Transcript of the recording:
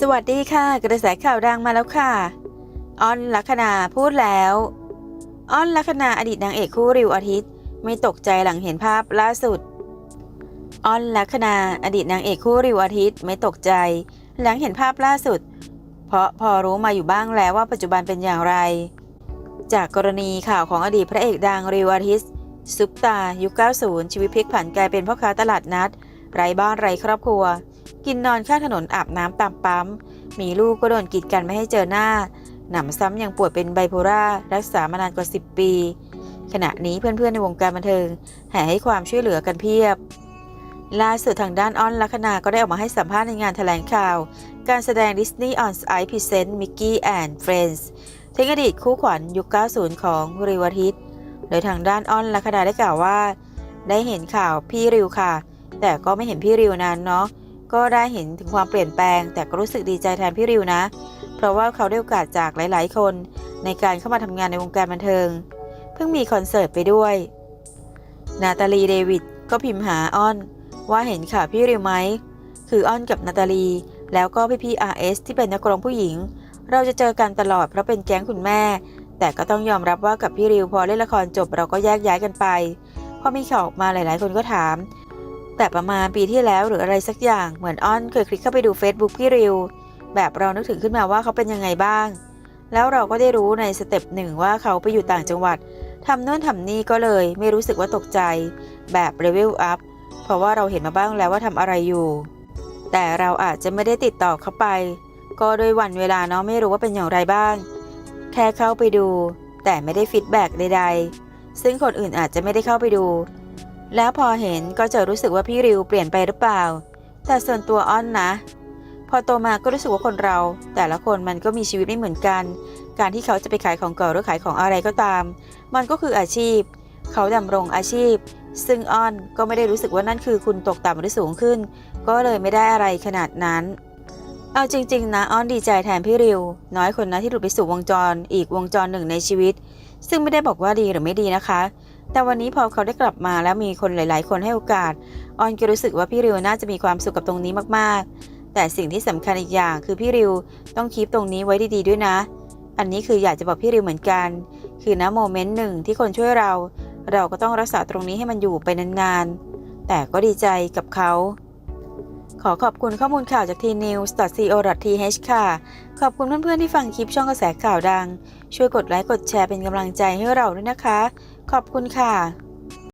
สวัสดีค่ะ กระแสข่าวดังมาแล้วค่ะอ้อนลัคนาพูดแล้วอ้อนลัคนาอดีตนางเอกคู่ริวอาทิตย์ ไม่ตกใจหลังเห็นภาพล่าสุดอ้อนลัคนาอดีตนางเอกคู่ริวอาทิตย์ ไม่ตกใจ หลังเห็นภาพล่าสุด เพราะพอรู้มาอยู่บ้างแล้วว่าปัจจุบันเป็นอย่างไร จากกรณีข่าวของอดีตพระเอกดังริวอาทิตย์ซุปตายุค 90 ชีวิตพลิกผันกลายเป็นพ่อค้าตลาดนัด ไร้บ้านไร้ครอบครัว กินนอนข้างถนนอาบน้ำตามปั๊ม มีลูกก็โดนกีดกันไม่ให้เจอหน้า หนำซ้ำยังป่วยเป็นไบโพล่ารักษามานานกว่า 10 ปี ขณะนี้เพื่อนๆในวงการบันเทิงแห่ให้ความช่วยเหลือกันเพียบ ล่าสุดทางด้านอ้อนลัคนาก็ได้ออกมาให้สัมภาษณ์ในงานแถลงข่าว การแสดง Disney on Ice Present Mickey and Friends ถึงอดีตคู่ขวัญยุค 90 ของริวาทิตโดยทางด้านอ้อนลัคนาได้กล่าวว่า ได้เห็นข่าวพี่ริวค่ะ แต่ก็ไม่เห็นพี่ริวนานเนาะ ก็ได้เห็นถึงความเปลี่ยนแปลง แต่ก็รู้สึกดีใจแทนพี่ริวนะ เพราะว่าเขาได้โอกาสจากหลาย ๆ คน ในการเข้ามาทำงานในวงการบันเทิง เพิ่งมีคอนเสิร์ตไปด้วย นาตาลีเดวิดก็พิมพ์หาอ้อน ว่าเห็นข่าวพี่ริวไหม คืออ้อนกับนาตาลี แล้วก็พี่พี่อาร์เอสที่เป็นนักร้องผู้หญิง เราจะเจอกันตลอดเพราะเป็นแก๊งคุณแม่ แต่ก็ต้องยอมรับว่ากับพี่ริวพอเล่นละครจบเราก็แยกย้ายกันไปพอมีข่าวออกมาหลาย ๆ คนก็ถาม แต่ประมาณปีที่แล้วหรืออะไรสักอย่างเหมือนอ้อนเคยคลิกเข้าไปดู Facebook พี่ริว แบบเรานึกถึงขึ้นมาว่าเขาเป็นยังไงบ้าง แล้วเราก็ได้รู้ในสเต็ปหนึ่งว่าเขาไปอยู่ต่างจังหวัดทำโน่นทำนี่ก็เลยไม่รู้สึกว่าตกใจ แบบเลเวลอัพเพราะว่าเราเห็นมาบ้างแล้วว่าทำอะไรอยู่ แต่เราอาจจะไม่ได้ติดต่อเขาไป ก็โดยวันเวลาเนาะไม่รู้ว่าเป็นอย่างไรบ้าง แค่เข้าไปดู แต่ไม่ได้ฟีดแบ็กใดๆซึ่งคนอื่นอาจจะไม่ได้เข้าไปดู แล้วพอเห็นก็จะรู้สึกว่าพี่ริวเปลี่ยนไปหรือเปล่า แต่ส่วนตัวอ้อนนะ พอโตมาก็รู้สึกว่าคนเรา แต่ละคนมันก็มีชีวิตไม่เหมือนกัน การที่เขาจะไปขายของเก่าหรือขายของอะไรก็ตาม มันก็คืออาชีพ เขาดำรงอาชีพ ซึ่งอ้อนก็ไม่ได้รู้สึกว่านั่นคือคุณตกต่ำหรือสูงขึ้น ก็เลยไม่ได้อะไรขนาดนั้น เอาจริง ๆ นะอ้อนดีใจแทนพี่ริว น้อยคนนะที่หลุดไปสู่วงจร อีกวงจรหนึ่งในชีวิต ซึ่งไม่ได้บอกว่าดีหรือไม่ดีนะคะ แต่วันนี้พอเขาได้กลับมาแล้วมีคนหลาย ๆ คนให้โอกาส ออนก็รู้สึกว่าพี่ริวน่าจะมีความสุขกับตรงนี้มากๆ แต่สิ่งที่สำคัญอีกอย่างคือพี่ริวต้องคีบตรงนี้ไว้ดี ๆ ด้วยนะ อันนี้คืออยากจะบอกพี่ริวเหมือนกัน คือณโมเมนต์หนึ่งที่คนช่วยเรา เราก็ต้องรักษาตรงนี้ให้มันอยู่ไปนาน ๆ แต่ก็ดีใจกับเขา ขอขอบคุณข้อมูลข่าวจากทีนิวส์ .co.th ค่ะ ขอบคุณเพื่อนๆที่ฟังคลิปช่องกระแสข่าวดัง ช่วยกดไลค์กดแชร์เป็นกำลังใจให้เราด้วยนะคะ ขอบคุณค่ะ